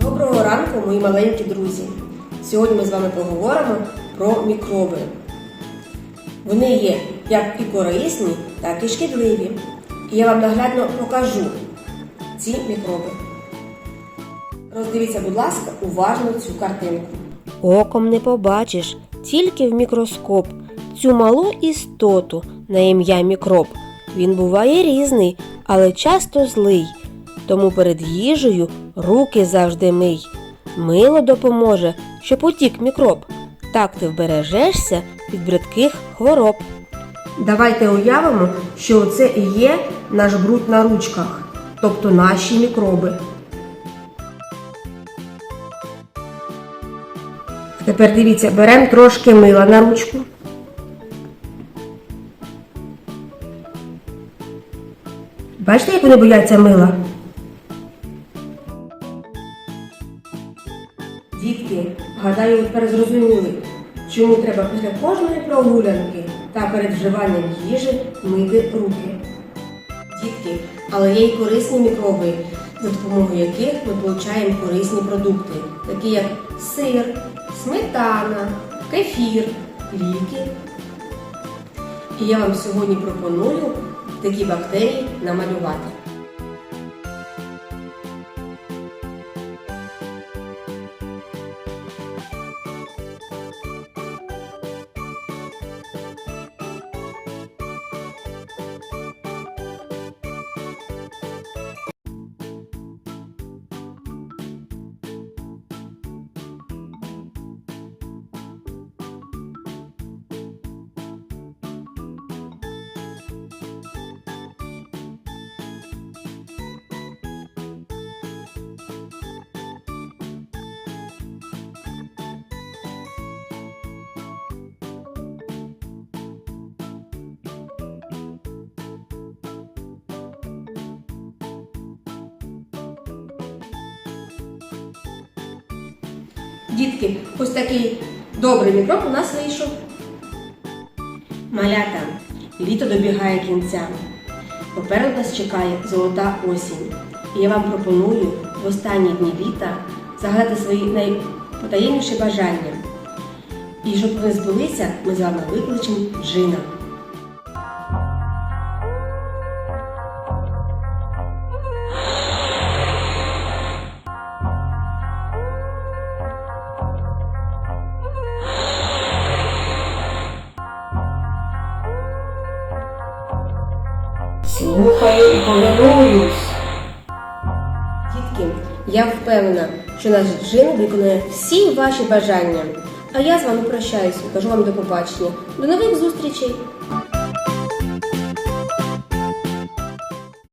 Доброго ранку, мої маленькі друзі! Сьогодні ми з вами поговоримо про мікроби. Вони є як і корисні, так і шкідливі. І я вам наглядно покажу ці мікроби. Роздивіться, будь ласка, уважно цю картинку. Оком не побачиш, тільки в мікроскоп цю малу істоту на ім'я мікроб. Він буває різний, але часто злий. Тому перед їжею руки завжди мий. Мило допоможе, щоб утік мікроб. Так ти вбережешся від бридких хвороб. Давайте уявимо, що це і є наш бруд на ручках, тобто наші мікроби. Тепер дивіться, беремо трошки мила на ручку. Бачите, як вони бояться мила? Дітки, гадаю, тепер зрозуміли, чому треба після кожної прогулянки та перед вживанням їжі мити руки. Дітки, але є й корисні мікроби, за допомогою яких ми отримуємо корисні продукти, такі як сир, сметана, кефір, ліки. І я вам сьогодні пропоную такі бактерії намалювати. Дітки, ось такий добрий мікроб у нас вийшов. Малята, літо добігає кінця. Попереду нас чекає золота осінь. І я вам пропоную в останні дні літа загадати свої найпотаємніші бажання. І щоб вони збулися, ми з вами викличемо джина. Слухаю і повинуюсь. Дітки, я впевнена, що наш джин виконує всі ваші бажання. А я з вами прощаюся. Кажу вам до побачення. До нових зустрічей!